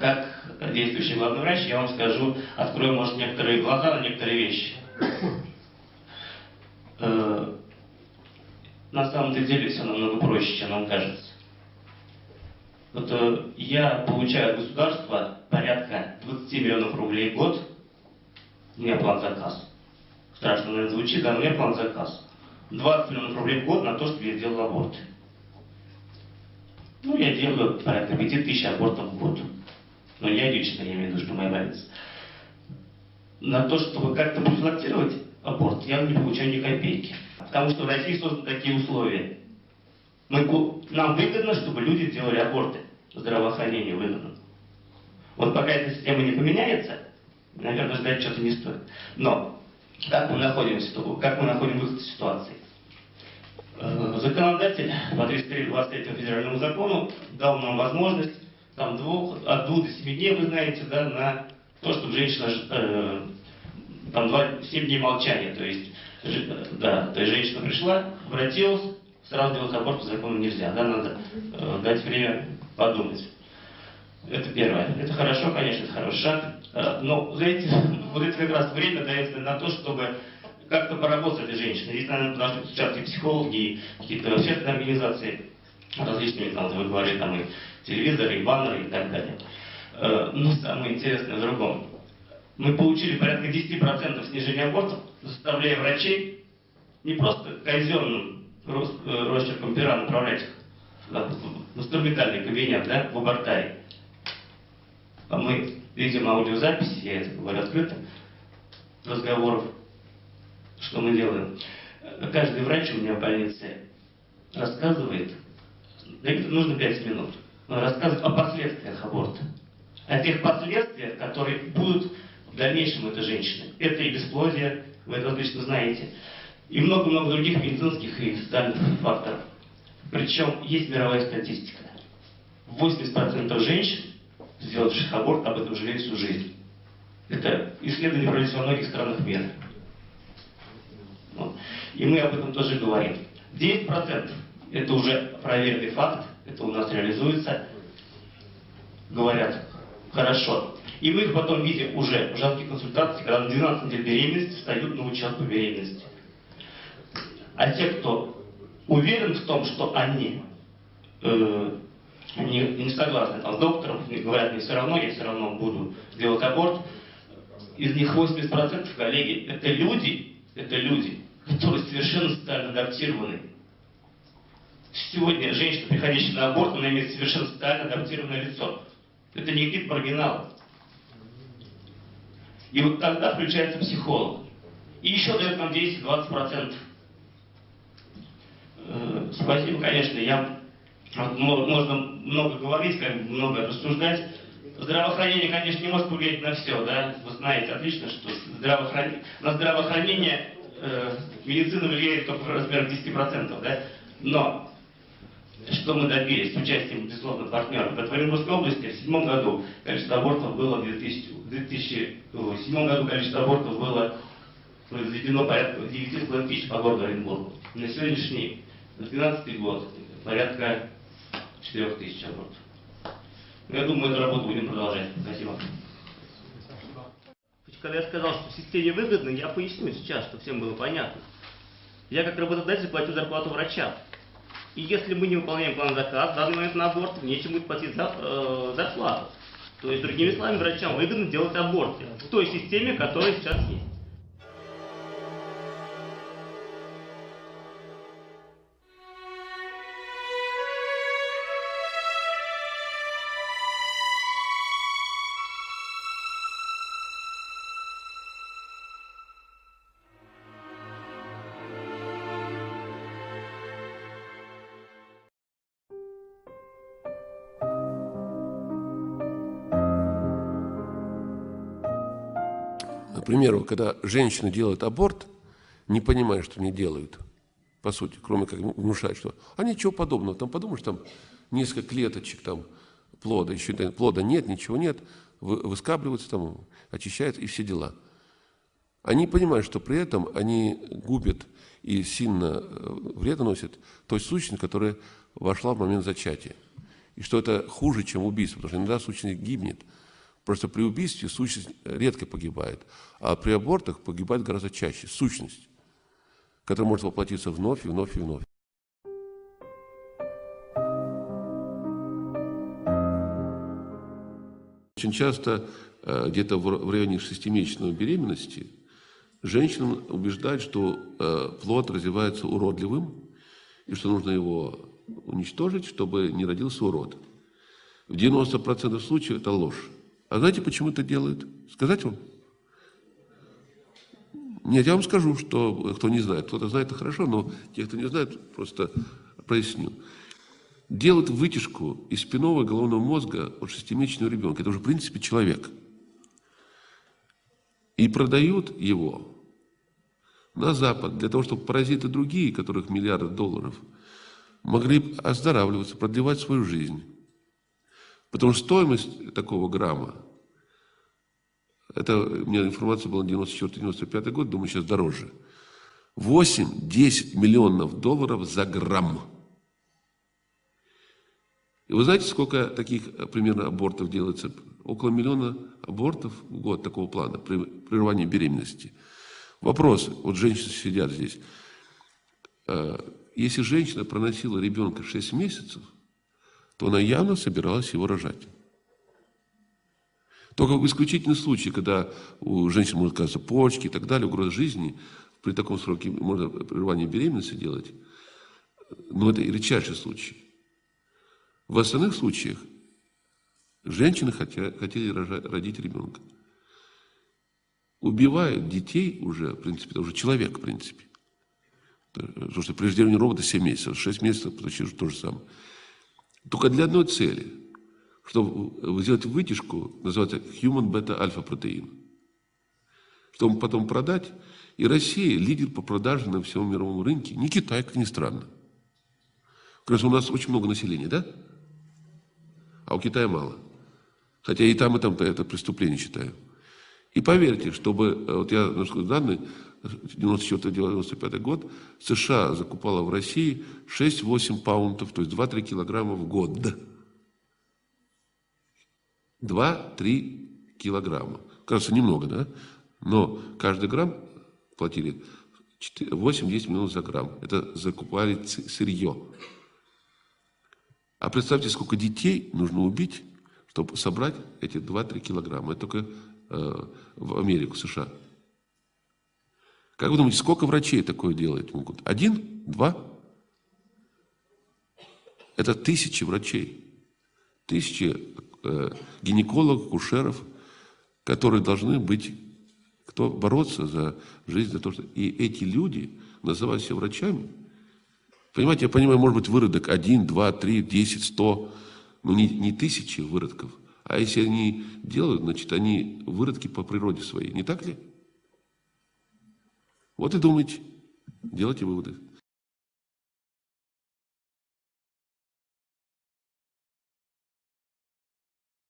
как действующий главный врач, я вам скажу, открою, может, некоторые глаза на некоторые вещи. Э, на самом деле все намного проще, чем нам кажется. Вот э, я получаю от государства порядка 20 миллионов рублей в год. У меня план заказ. Страшно, наверное, звучит, да, у меня план заказ. 20 миллионов рублей в год на то, чтобы я делал аборты. Ну, я делаю порядка 5 тысяч абортов в год. Но я лично, я имею в виду, что моя больница. На то, чтобы как-то профилактировать аборт, я не получаю ни копейки. Потому что в России созданы такие условия. Мы, нам выгодно, чтобы люди делали аборты. Здравоохранение выгодно. Вот пока эта система не поменяется, наверное, ждать что-то не стоит. Но как мы находимся, как мы находим выход из ситуации? Э, законодатель по 323 федеральному закону дал нам возможность там, двух, от двух до семи дней, вы знаете, да, на то, чтобы женщина, э, там, два, семь дней молчания, то есть, э, да, то есть женщина пришла, обратилась, сразу делать аборт по закону нельзя, да, надо э, дать время подумать. Это первое. Это хорошо, конечно, это хороший шаг. Э, но за эти, вот это как раз время дается на то, чтобы как-то поработать с этой женщиной. Здесь, наверное, должны участвовать психологи, какие-то общественные организации, различные, там, вы говорили, там, и телевизоры, и баннеры, и так далее. Э, но самое интересное в другом. Мы получили порядка 10% снижения абортов, заставляя врачей не просто казенным э, росчерком пера направлять их в инструментальный кабинет, да, в абортарий. А мы видим аудиозаписи, я это говорю открыто, разговоров что мы делаем? Каждый врач у меня в больнице рассказывает, нужно 5 минут, он рассказывает о последствиях аборта. О тех последствиях, которые будут в дальнейшем у этой женщины. Это и бесплодие, вы это отлично знаете, и много-много других медицинских и социальных факторов. Причем есть мировая статистика. 80% женщин, сделавших аборт, об этом жалеют всю жизнь. Это исследование проводится во многих странах мира. Вот. И мы об этом тоже говорим. 10% это уже проверенный факт, это у нас реализуется. Говорят, хорошо. И мы их потом видим уже в женских консультациях, когда на 12 недель беременности встают на участку беременности. А те, кто уверен в том, что они э, не, не согласны там, с доктором, говорят, мне все равно, я все равно буду делать аборт, из них 80% коллеги, это люди, это люди, которые совершенно социально адаптированы. Сегодня женщина, приходящая на аборт, она имеет совершенно социально адаптированное лицо. Это не какие-то маргиналы. И вот тогда включается психолог. И еще дает нам 10-20%. Э, спасибо, конечно, я можно много говорить, как много рассуждать. Здравоохранение, конечно, не может повлиять на все, да? Вы знаете отлично, что здравоохранение, на здравоохранение э, медицина влияет только в размерах 10%, да? Но что мы добились с участием, безусловно, партнеров. В Оренбургской области в 2007 году количество абортов было в 2000, 2007 году количество абортов было произведено порядка 9,5 тысяч по городу Оренбургу. На сегодняшний, на 2012 год, порядка 4 тысяч абортов. Я думаю, эту работу будем продолжать. Спасибо когда я сказал, что в системе выгодно, я поясню сейчас, чтобы всем было понятно. Я как работодатель платю зарплату врачам. И если мы не выполняем план заказа, в данный момент на аборт, нечем будет платить за, э, зарплату. То есть, другими словами, врачам выгодно делать аборты в той системе, которая сейчас есть. Примеру, когда женщины делают аборт, не понимая, что они делают, по сути, кроме как внушать, что а ничего подобного, там подумаешь, там несколько клеточек там плода, еще плода нет, ничего нет, выскабливаются там, очищаются и все дела. Они понимают, что при этом они губят и сильно э, вред наносят той сущности, которая вошла в момент зачатия. И что это хуже, чем убийство, потому что иногда сущность гибнет. Просто при убийстве сущность редко погибает, а при абортах погибает гораздо чаще сущность, которая может воплотиться вновь и вновь и вновь. Очень часто э, где-то в районе шестимесячной беременности женщин убеждают, что э, плод развивается уродливым, и что нужно его уничтожить, чтобы не родился урод. В 90% случаев это ложь. А знаете, почему это делают? Сказать вам? Нет, я вам скажу, что кто не знает. Кто-то знает это хорошо, но те, кто не знает, просто проясню. Делают вытяжку из спинного головного мозга от шестимесячного ребенка. Это уже, в принципе, человек. И продают его на Запад для того, чтобы паразиты другие, которых миллиарды долларов, могли оздоравливаться, продлевать свою жизнь. Потому что стоимость такого грамма, это у меня информация была 94-95 год, думаю, сейчас дороже. 8-10 миллионов долларов за грамм. И вы знаете, сколько таких э, примерно абортов делается? Около миллиона абортов в год такого плана, при прерывании беременности. Вопрос, вот женщины сидят здесь. Э, Если женщина проносила ребенка 6 месяцев, то она явно собиралась его рожать. Только в исключительном случае, когда у женщин может оказаться почки и так далее, угроза жизни, при таком сроке можно прерывание беременности делать, но это редчайший случай. В остальных случаях женщины хотели родить ребенка. Убивают детей уже, в принципе, это уже человек, в принципе. Потому что преждевременный робот это 7 месяцев, 6 месяцев почти то же самое. Только для одной цели, чтобы сделать вытяжку, называется human beta-alpha протеин, чтобы потом продать. И Россия лидер по продаже на всем мировом рынке, не Китай, как ни странно. Как раз у нас очень много населения, да? А у Китая мало. Хотя и там, и там это преступление считаю. И поверьте, чтобы, э, вот я нашел данные, 94-95 год, США закупала в России 6-8 паунтов, то есть 2-3 килограмма в год. 2-3 килограмма. Кажется, немного, да? Но каждый грамм платили 8-10 миллионов за грамм. Это закупали сырье. А представьте, сколько детей нужно убить, чтобы собрать эти 2-3 килограмма. Это только э, в Америку, США. Как вы думаете, сколько врачей такое делать могут? Один? Два? Это тысячи врачей. Тысячи э, гинекологов, кушеров, которые должны быть, кто бороться за жизнь, за то, что... И эти люди, называя себя врачами, Понимаете, я понимаю, может быть, выродок один, два, три, десять, сто, но не, не тысячи выродков. А если они делают, значит, они выродки по природе своей. Не так ли? Вот и думайте, делайте выводы.